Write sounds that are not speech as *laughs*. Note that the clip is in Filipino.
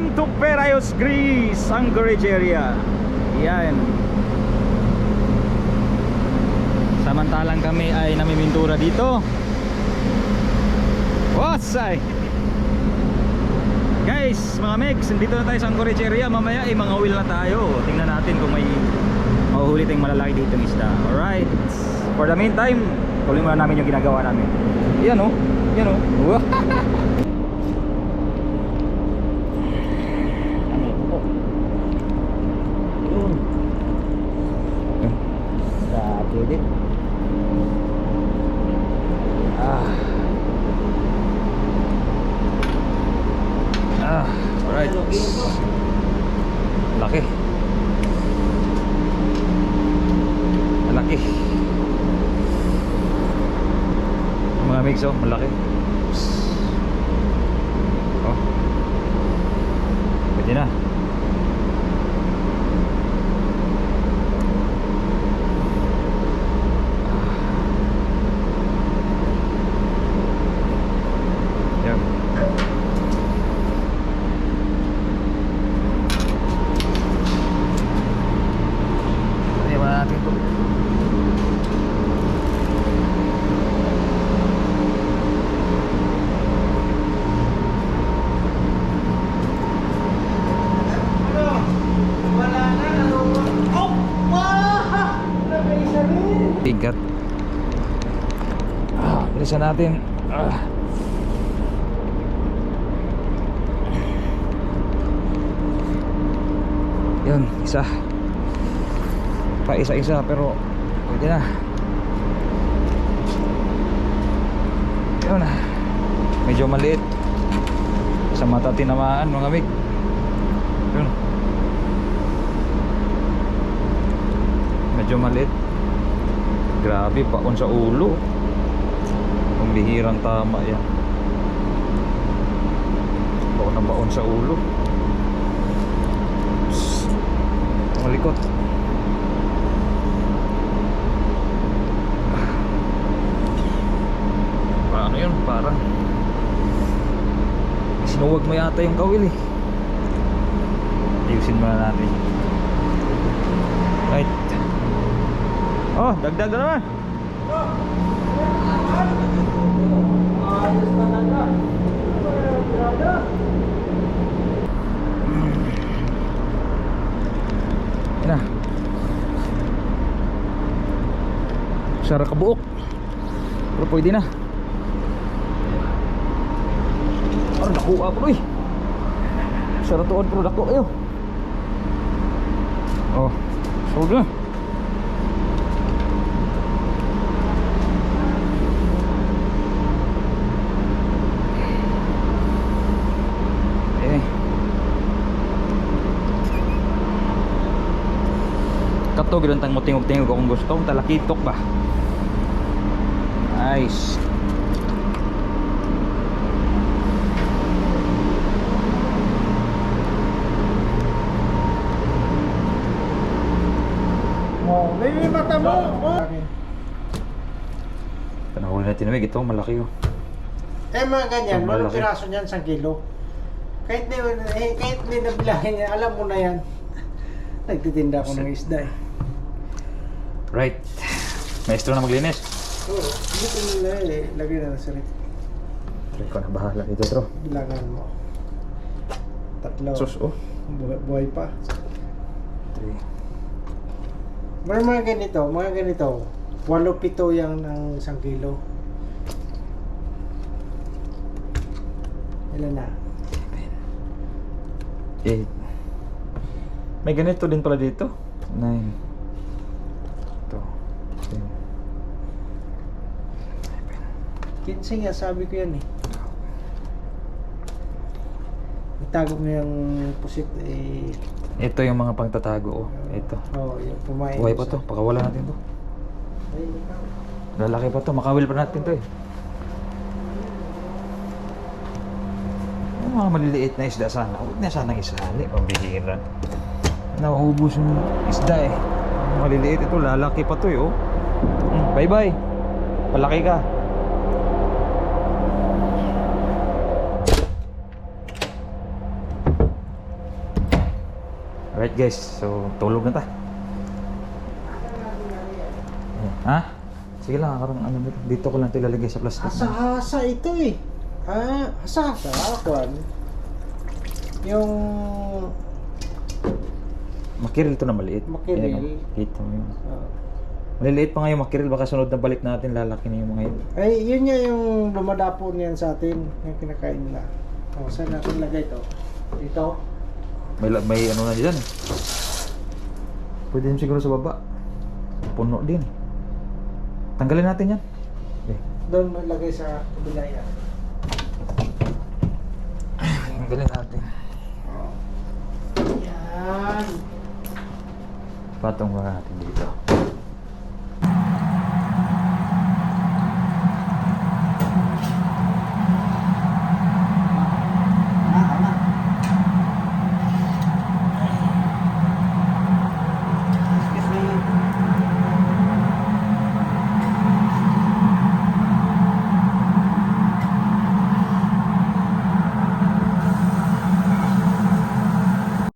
Welcome to Perayos, Greece, Anchorage area. Yan. Samantalang kami ay namimintura dito. Wasay! Guys, mga megs, nandito na tayo sa Anchorage area. Mamaya ay mga wheel na tayo. Tingnan natin kung may mahuhuli tayong malalaki dito ng isda. Alright. For the meantime, tuloy muna namin yung ginagawa namin. Yan oh. Yan oh. *laughs* Wow. Ano ito? Yun. Pwede. Ah. Ah, alright. Laki. Malaki. Mga mix oh, malaki. Oh. Pwede na. Yan. Iwan na natin ito. Bigat. Ah, bilisan natin. Ah. Yun, isa. Pa isa-isa pero pwede na. Yun. Medyo maliit. Sa mata tinamaan mga mig. Yun. Medyo maliit. Grabe, paon sa ulo. Kung bihirang tama yan. Baon na baon sa ulo. Psst. Malikot. Paano yun? Parang sinuwag mo yata yung kawil eh. Ayusin muna natin. Right. Oh, dagdag na naman. Yan na. Sara kabuok. Pero pwede na. Ano nakuha ko eh. Sara tuon pero dako ayo. Oh, sold na. Eh. Kato gilantang mo tingog-tingog kung gusto kung talakitok ba. Nice. Oh, may may mata mo. Oh. Panahuli na ito, malaki oh. Eh mga ganyan, malaki. piraso niyan sa kilo. Kahit di, eh, kahit di nabilangin niya, alam mo na yan. Nagtitinda ako ng isda eh. Right. Maestro na maglinis. Oo, dito nila eh, lagay na sa rin. Ikaw na bahala dito, bro. Bilangan mo. Tatlo. Sus, oh. Buhay, buhay pa. Three. Mga mga ganito, mga ganito. Walo pito yung ng isang kilo. Ilan na? Eight. May ganito din pala dito. Nine. Ito. Ten. 15 nga, sabi ko yan eh. Itago mo yung pusit eh. Ito yung mga pangtatago, oh. Ito. Oo, oh, yung pumain. Buhay pa to. Pakawala natin to. Lalaki pa to. Makawil pa natin to eh. Yung mga maliliit na isda sana. Huwag na sanang isali. Pambihira. Nauubos yung isda eh. Maliliit ito. Lalaki pa to eh oh. Mm, Bye bye. Palaki ka. Alright guys, so tulog na ta. Ha? Sige lang, karang ano dito. Dito ko lang ito ilalagay sa plastic. Asa-asa ito eh. Ah, asa-asa. Kwan. Yung... Makiril to na maliit. Makiril. Ayan, oh. Kita mo yun. ah, Maliliit pa nga yung makiril, baka sunod na balik natin, lalaki na yung mga yun. ay, yun nga yung lumadapo niyan sa atin. Yung kinakain nila. O, saan natin lagay ito? Dito. May, may ano na dyan. Pwede din siguro sa baba. Puno din. Tanggalin natin yan. Okay. Doon mo lagay sa kabila yan. Tanggalin natin. Yan. Patong ba natin dito.